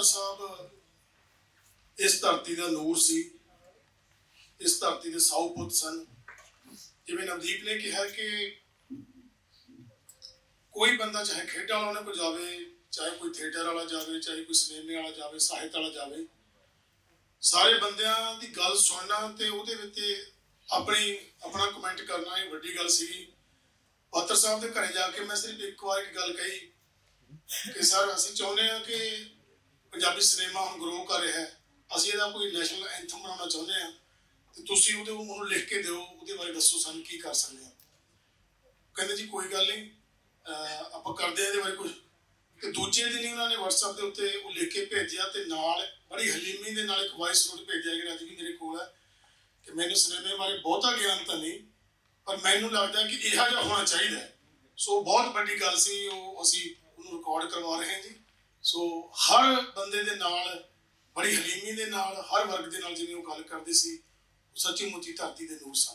ਪਾਤਰ ਸਾਹਿਬ, ਇਸ ਧਰਤੀ ਦਾ ਨੂਰ ਸੀ। ਇਸ ਧਰਤੀ ਦੇ ਸੌ ਪੁੱਤ ਸਨ। ਜਿਵੇਂ ਨਵਦੀਪ ਨੇ ਕਿਹਾ ਕਿ ਕੋਈ ਬੰਦਾ ਚਾਹੇ ਖੇਡਾਂ ਵਾਲਾ ਉਹਨਾਂ ਜਾਵੇ, ਚਾਹੇ ਕੋਈ ਥੀਏਟਰ ਵਾਲਾ ਜਾਵੇ, ਚਾਹੇ ਕੋਈ ਸਿਨੇਮੇ ਵਾਲਾ ਜਾਵੇ, ਸਾਹਿਤ ਵਾਲਾ ਜਾਵੇ, ਸਾਰੇ ਬੰਦਿਆਂ ਦੀ ਗੱਲ ਸੁਣਨਾ ਤੇ ਉਹਦੇ ਵਿੱਚ ਆਪਣੀ, ਆਪਣਾ ਕਮੈਂਟ ਕਰਨਾ ਇਹ ਵੱਡੀ ਗੱਲ ਸੀਗੀ। ਪਾਤਰ ਸਾਹਿਬ ਦੇ ਘਰੇ ਜਾ ਕੇ ਮੈਂ ਸਿਰਫ ਇੱਕ ਵਾਰ ਇੱਕ ਗੱਲ ਕਹੀ ਕਿ ਸਰ, ਅਸੀਂ ਚਾਹੁੰਦੇ ਹਾਂ ਕਿ ਪੰਜਾਬੀ ਸਿਨੇਮਾ ਹੁਣ ਗਰੋ ਕਰ ਰਿਹਾ ਹੈ। ਅਸੀਂ ਇਹਦਾ ਕੋਈ ਨੈਸ਼ਨਲ ਐਂਥਮ ਬਣਾਉਣਾ ਚਾਹੁੰਦੇ ਹਾਂ। ਤੇ ਤੁਸੀਂ ਉਹਦੇ ਉਹਨੂੰ ਲਿਖ ਕੇ ਦਿਓ, ਉਹਦੇ ਬਾਰੇ ਦੱਸੋ ਸਾਨੂੰ ਕੀ ਕਰ ਸਕਦੇ ਹਾਂ। ਕਹਿੰਦੇ ਜੀ ਕੋਈ ਗੱਲ ਨਹੀਂ ਆਪਾਂ ਕਰਦੇ ਹਾਂ ਇਹਦੇ ਬਾਰੇ ਕੁਝ ਤੇ ਦੂਜੇ ਦਿਨ ਹੀ ਉਹਨਾਂ ਨੇ WhatsApp ਦੇ ਉੱਤੇ ਉਹ ਲਿਖ ਕੇ ਭੇਜਿਆ ਤੇ ਨਾਲ ਬੜੀ ਹਲੀਮੀ ਦੇ ਨਾਲ ਇੱਕ ਵਾਇਸ ਨੋਟ ਭੇਜਿਆ ਜਿਹੜਾ ਅੱਜ ਵੀ ਮੇਰੇ ਕੋਲ ਹੈ ਕਿ ਮੈਨੂੰ ਸਿਨੇਮੇ ਬਾਰੇ ਬਹੁਤਾ ਗਿਆਨ ਤਾਂ ਨਹੀਂ, ਪਰ ਮੈਨੂੰ ਲੱਗਦਾ ਕਿ ਇਹੋ ਜਿਹਾ ਹੋਣਾ ਚਾਹੀਦਾ ਸੋ ਬਹੁਤ ਵੱਡੀ ਗੱਲ ਸੀ, ਉਹ ਅਸੀਂ ਉਹਨੂੰ ਰਿਕਾਰਡ ਕਰਵਾ ਰਹੇ ਹਾਂ ਜੀ। ਸੋ ਹਰ ਬੰਦੇ ਦੇ ਨਾਲ, ਬੜੀ ਹਲੀਮੀ ਦੇ ਨਾਲ, ਹਰ ਵਰਗ ਦੇ ਨਾਲ ਜਿਵੇਂ ਉਹ ਗੱਲ ਕਰਦੇ ਸੀ, ਉਹ ਸੱਚੀ ਮੁੱਚੀ ਧਰਤੀ ਦੇ ਨੂਰ ਸਨ।